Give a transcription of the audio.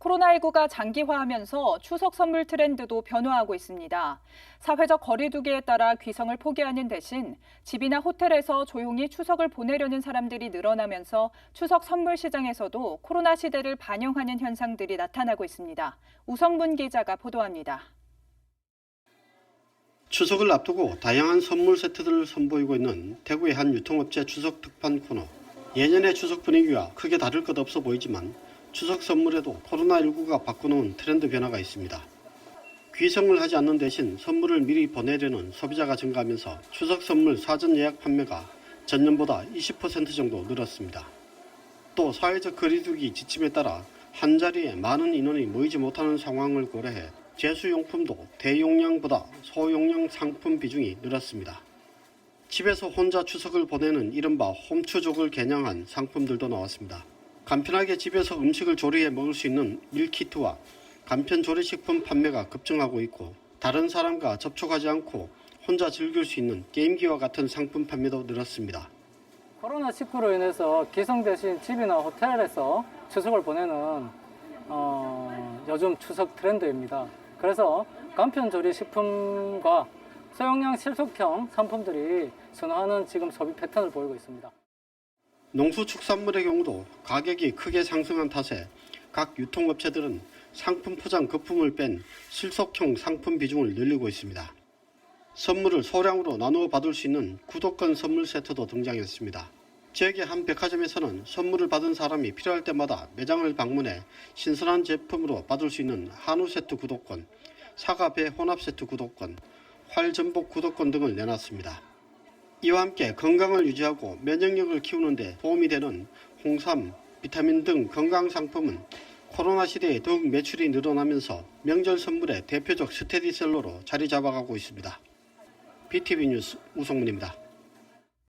코로나19가 장기화하면서 추석 선물 트렌드도 변화하고 있습니다. 사회적 거리두기에 따라 귀성을 포기하는 대신 집이나 호텔에서 조용히 추석을 보내려는 사람들이 늘어나면서 추석 선물 시장에서도 코로나 시대를 반영하는 현상들이 나타나고 있습니다. 우성문 기자가 보도합니다. 추석을 앞두고 다양한 선물 세트들을 선보이고 있는 대구의 한 유통업체 추석 특판 코너. 예년의 추석 분위기와 크게 다를 것 없어 보이지만 추석 선물에도 코로나19가 바꿔놓은 트렌드 변화가 있습니다. 귀성을 하지 않는 대신 선물을 미리 보내려는 소비자가 증가하면서 추석 선물 사전 예약 판매가 전년보다 20% 정도 늘었습니다. 또 사회적 거리두기 지침에 따라 한 자리에 많은 인원이 모이지 못하는 상황을 고려해 제수용품도 대용량보다 소용량 상품 비중이 늘었습니다. 집에서 혼자 추석을 보내는 이른바 홈추족을 겨냥한 상품들도 나왔습니다. 간편하게 집에서 음식을 조리해 먹을 수 있는 밀키트와 간편 조리식품 판매가 급증하고 있고 다른 사람과 접촉하지 않고 혼자 즐길 수 있는 게임기와 같은 상품 판매도 늘었습니다. 코로나19로 인해서 기성 대신 집이나 호텔에서 추석을 보내는 어, 요즘 추석 트렌드입니다. 그래서 간편 조리 식품과 소형량 실속형 상품들이 선호하는 지금 소비 패턴을 보이고 있습니다. 농수축산물의 경우도 가격이 크게 상승한 탓에 각 유통업체들은 상품 포장 거품을 뺀 실속형 상품 비중을 늘리고 있습니다. 선물을 소량으로 나누어 받을 수 있는 구독권 선물 세트도 등장했습니다. 지역의 한 백화점에서는 선물을 받은 사람이 필요할 때마다 매장을 방문해 신선한 제품으로 받을 수 있는 한우 세트 구독권, 사과 배 혼합 세트 구독권, 활 전복 구독권 등을 내놨습니다. 이와 함께 건강을 유지하고 면역력을 키우는데 도움이 되는 홍삼, 비타민 등 건강 상품은 코로나 시대에 더욱 매출이 늘어나면서 명절 선물의 대표적 스테디셀러로 자리 잡아가고 있습니다. BTV 뉴스 우성문입니다.